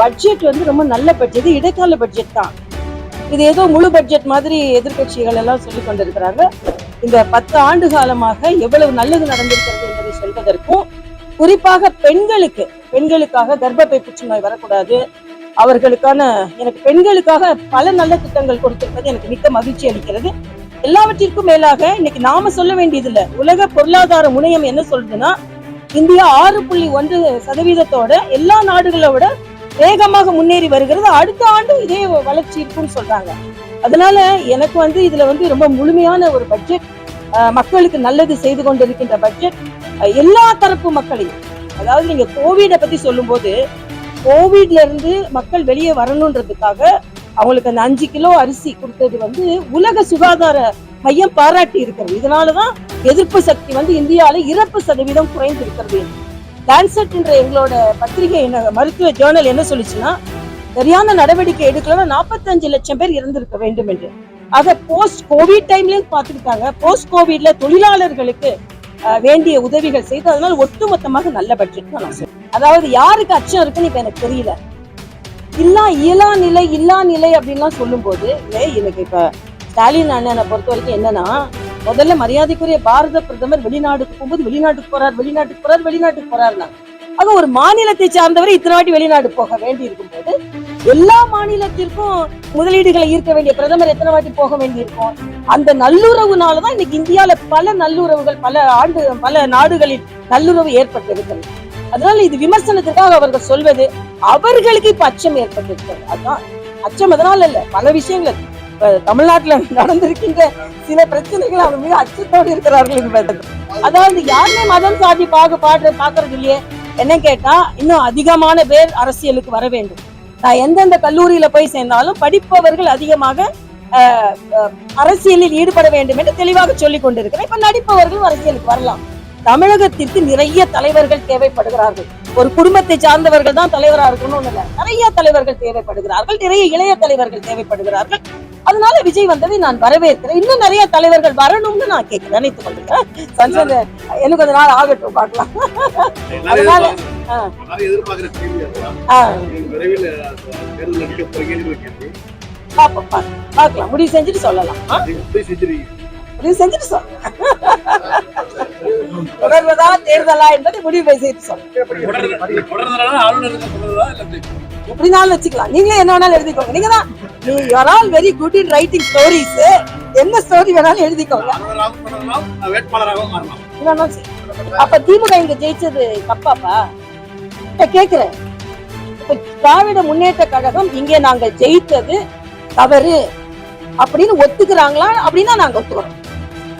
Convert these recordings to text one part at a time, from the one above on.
Budget வந்து ரொம்ப நல்ல பட்ஜெட் இது இடைக்கால பட்ஜெட் தான். இது ஏதோ முழு பட்ஜெட் மாதிரி எதிர்க்கட்சிகள் எல்லாம் சொல்லி கொண்டிருக்கிறாங்க. இந்த பத்து ஆண்டு காலமாக எவ்வளவு நல்லது நடந்திருக்கிறது என்பதை சொல்வதற்கும் குறிப்பாக பெண்களுக்கு பெண்களுக்காக கர்ப்பப்பை புற்றுநோய் வரக்கூடாது. அவர்களுக்கான எனக்கு பெண்களுக்காக பல நல்ல திட்டங்கள் கொடுத்திருப்பது எனக்கு மிக்க மகிழ்ச்சி அளிக்கிறது. எல்லாவற்றிற்கும் மேலாக இன்னைக்கு நாம சொல்ல வேண்டியது உலக பொருளாதார முனையம் என்ன சொல்றதுன்னா இந்தியா ஆறு புள்ளி ஒன்று சதவீதத்தோட எல்லா நாடுகளோட வேகமாக முன்னேறி வருகிறது. அடுத்த ஆண்டு இதே வளர்ச்சி இருக்கும்னு சொல்றாங்க. அதனால எனக்கு வந்து இதுல வந்து ரொம்ப முழுமையான ஒரு பட்ஜெட் மக்களுக்கு நல்லது செய்து கொண்டிருக்கின்ற பட்ஜெட் எல்லா தரப்பு மக்களையும். அதாவது நீங்க கோவிடை பத்தி சொல்லும்போது கோவிட்ல இருந்து மக்கள் வெளியே வரணுன்றதுக்காக அவங்களுக்கு அந்த அஞ்சு கிலோ அரிசி கொடுத்தது வந்து உலக சுகாதார மையம் பாராட்டி இருக்கிறது. இதனாலதான் எதிர்ப்பு சக்தி வந்து இந்தியாவில இறப்பு சதவீதம் குறைந்து இருக்கிறது லான்செட் என்ற எங்களோட பத்திரிகை என்ன மருத்துவ ஜேர்னல் என்ன சொல்லிச்சுன்னா சரியான நடவடிக்கை எடுக்கலன்னா நாற்பத்தஞ்சு லட்சம் பேர் இறந்திருக்க வேண்டும் என்று. அதை போஸ்ட் கோவிட் டைம்லயும் பார்த்துக்கிட்டாங்க போஸ்ட் கோவிட்ல தொழிலாளர்களுக்கு வேண்டிய உதவிகள் செய்து அதனால ஒட்டுமொத்தமாக நல்ல பட்ஜெட் தான் நான் சொல்றேன். அதாவது யாருக்கு அச்சம் இருக்குன்னு இப்ப எனக்கு தெரியல. இல்லா இயலா நிலை இல்லா நிலை அப்படின்லாம் சொல்லும்போது இல்லை எனக்கு இப்ப ஸ்டாலின் அண்ணனை பொறுத்த வரைக்கும் என்னன்னா முதல்ல மரியாதைக்குரிய பாரத பிரதமர் வெளிநாடுக்கு போகும்போது வெளிநாட்டுக்கு போறார் வெளிநாட்டுக்கு போறார் வெளிநாட்டுக்கு போறாருனா ஆக ஒரு மாநிலத்தை சார்ந்தவர் இத்தனை வாட்டி வெளிநாடு போக வேண்டி இருக்கும் போது எல்லா மாநிலத்திற்கும் முதலீடுகளை ஈர்க்க வேண்டிய பிரதமர் எத்தனை வாட்டி போக வேண்டி இருக்கும் அந்த நல்லுறவுனாலதான் இன்னைக்கு இந்தியால பல நல்லுறவுகள் பல ஆண்டு பல நாடுகளில் நல்லுறவு ஏற்பட்டிருக்கிறது. அதனால இது விமர்சனத்துக்காக அவர்கள் சொல்வது அவர்களுக்கு இப்ப அச்சம் ஏற்பட்டிருக்கிறது. அதுதான் அச்சம் அதனால இல்ல பல விஷயங்கள். தமிழ்நாட்டுல நடந்திருக்கின்ற சில பிரச்சனைகள் அவங்க மிக அச்சத்தோடு இருக்கிறார்கள் என்பது அதாவது யாருமே மதம் சாதி பாகு பாடுற பாக்குறது இல்லையே. என்ன கேட்டா இன்னும் அதிகமான பேர் அரசியலுக்கு வர வேண்டும். நான் எந்தெந்த கல்லூரியில போய் சேர்ந்தாலும் படிப்பவர்கள் அதிகமாக அஹ், அரசியலில் ஈடுபட வேண்டும் என்று தெளிவாக சொல்லிக் கொண்டிருக்கிறேன். இப்ப நடிப்பவர்களும் அரசியலுக்கு வரலாம். தமிழகத்திற்கு நிறைய தலைவர்கள் தேவைப்படுகிறார்கள். ஒரு குடும்பத்தை சார்ந்தவர்கள் தான் தலைவரா இருக்கணும்னு இல்ல. நிறைய தலைவர்கள் தேவைப்படுகிறார்கள். நிறைய இளைய தலைவர்கள் தேவைப்படுகிறார்கள். அதனால விஜய் வந்ததை நான் வரவேற்கிறேன். இன்னும் நிறைய தலைவர்கள் வரணும்னு நான் கேட்கிறேன். நினைத்துக் கொண்டிருக்கேன் சஞ்சய் எனக்கு கொஞ்ச நாள் ஆகட்டும் பார்க்கலாம். அதனால, பாப்போம். பார்க்கலாம். முடிவு செஞ்சுட்டு சொல்லலாம். முடிவு செஞ்சுட்டு சொல்லலாம். தொடர்வதா தேர்தலா என்பதை முடிவு செய்து எப்படினாலும் வச்சுக்கலாம். நீங்களே என்ன வேணாலும் எழுதிக்கோங்க. நீங்க தான் நீ you are all very good in writing stories என்ன ஸ்டோரி வேணாலும் எழுதிக்கோங்க. வேட்பாளராகவும் அப்ப திமுக இங்க ஜெயிச்சது தப்பாப்பா? இப்ப கேக்குறேன். இப்ப திராவிட முன்னேற்ற கழகம் இங்கே நாங்கள் ஜெயித்தது தவறு. அப்படின்னு ஒத்துக்கிறாங்களா? அப்படின்னா நாங்க ஒத்துக்கிறோம்.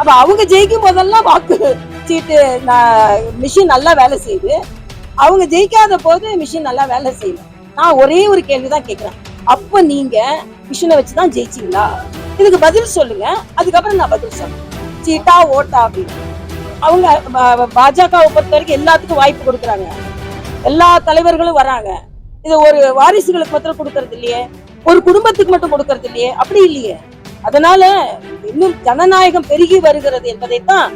அப்ப அவங்க ஜெயிக்கும் போதெல்லாம் வாக்கு. சீட்டு மிஷின் நல்லா வேலை செய்யுது. அவங்க ஜெயிக்காத போது மிஷின் நல்லா வேலை செய்யல நான் ஒரே ஒரு கேள்வி தான் கேட்குறேன் அப்போ நீங்கள் மிஷினை வச்சு தான் ஜெயிச்சிங்களா? இதுக்கு பதில் சொல்லுங்க. அதுக்கப்புறம் நான் பதில் சொல்றேன். சீட்டா ஓட்டா அப்படின்னு. அவங்க பாஜகவை பொறுத்த வரைக்கும் எல்லாத்துக்கும் வாய்ப்பு கொடுக்குறாங்க. எல்லா தலைவர்களும் வராங்க. இது ஒரு வாரிசுகளுக்கு மாத்திரம் கொடுக்கறது இல்லையே. ஒரு குடும்பத்துக்கு மட்டும் கொடுக்கறது இல்லையே. அப்படி இல்லையே. அதனால இன்னும் ஜனநாயகம் பெருகி வருகிறது என்பதைத்தான்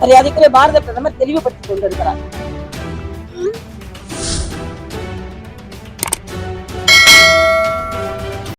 மரியாதைக்குரிய பாரத பிரதமர் தெளிவுபடுத்திக் கொண்டிருக்கிறார்.